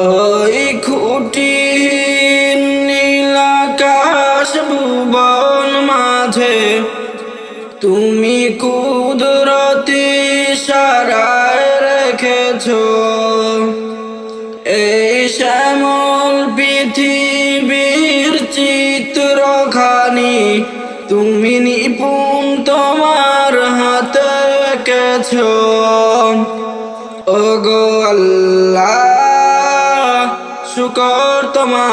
ওই খুঁটি নীলাকাশ ভুবন মাঝে। তুমি কুদরতি সারায় রেখেছ। এই শ্যামল পৃথিবীর চিত্রখানি তুমি নিপুণ তোমার হাতে এঁকেছ ও গো আল্লাহ। শুকর তোমার।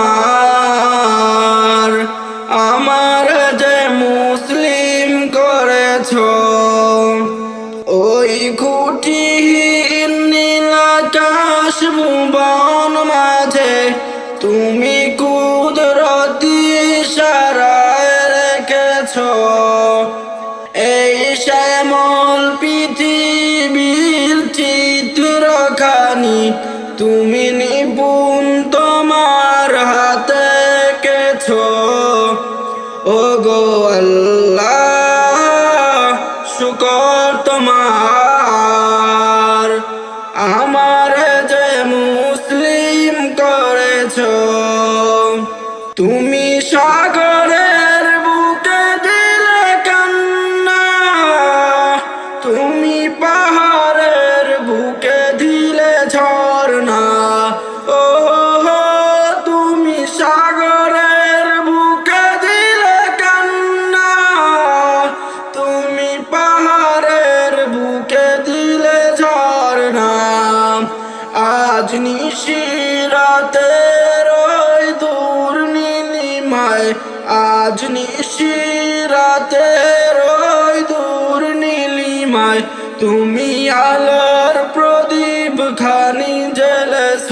আমার যে মুসলিম করেছ, ওই খুঁটিহীন নীলাকাশ ভুবন মাঝে তুমি কুদরতি সারায় রেখেছ। এই শ্যামল পৃথিবীর চিত্রখানি তুমি গো আল্লাহ শুকর তোমার। আমার যে মুসলিম করেছ তুমি আজ নিশিরাতে ওই দূর নীলিমায় আজ নিশিরাতে ওই দূর নীলিমায় তুমি আলোর প্রদীপ খানি জেলেছ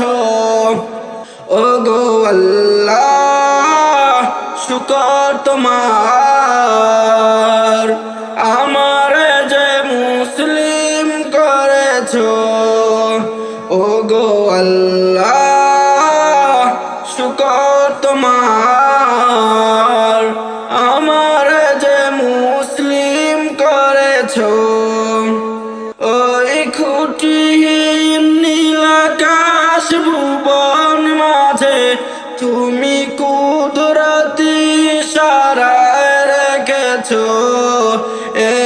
ও গো আল্লাহ, শুকর তোমার। আমার যে মুসলিম করেছ। গো আল্লাহ তোমার। আমার যে মুসলিম করেছ, ওই খুঁটিহীন নীলাকাশ ভুবন মাঝে তুমি কুদরতি সারায় রেখেছ। এই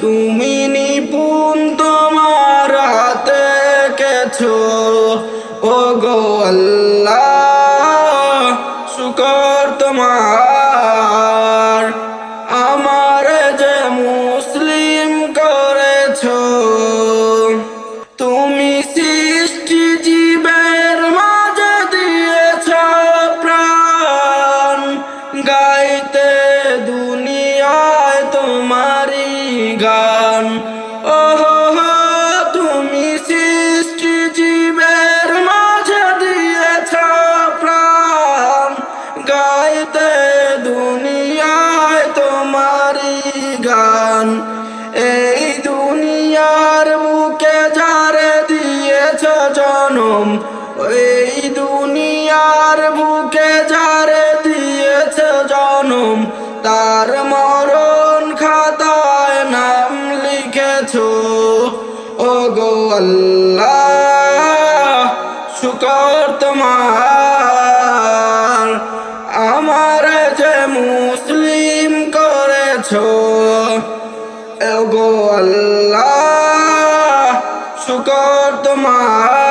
তুমি নিপুণ তোমার হাতে কেছো। ও গো আল্লাহ। জনম। এই দুনিয়ার বুকে যারে দিয়েছে জনম, তার মরণ খাতায় নাম লিখেছ। ও গো শুকর তোমার। আমার যে মুসলিম করেছ ও গো শুকর তোমার।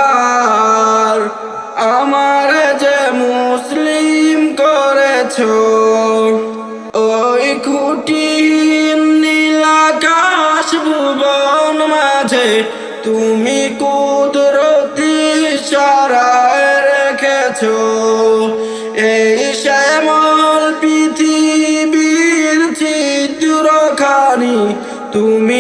করেছ ওই খুঁটিহীন নীলাকাশ ভুবন মাঝে, তুমি কুদরতি সারায় রেখেছ। এই শ্যামল পৃথিবীর চিত্রখানি তুমি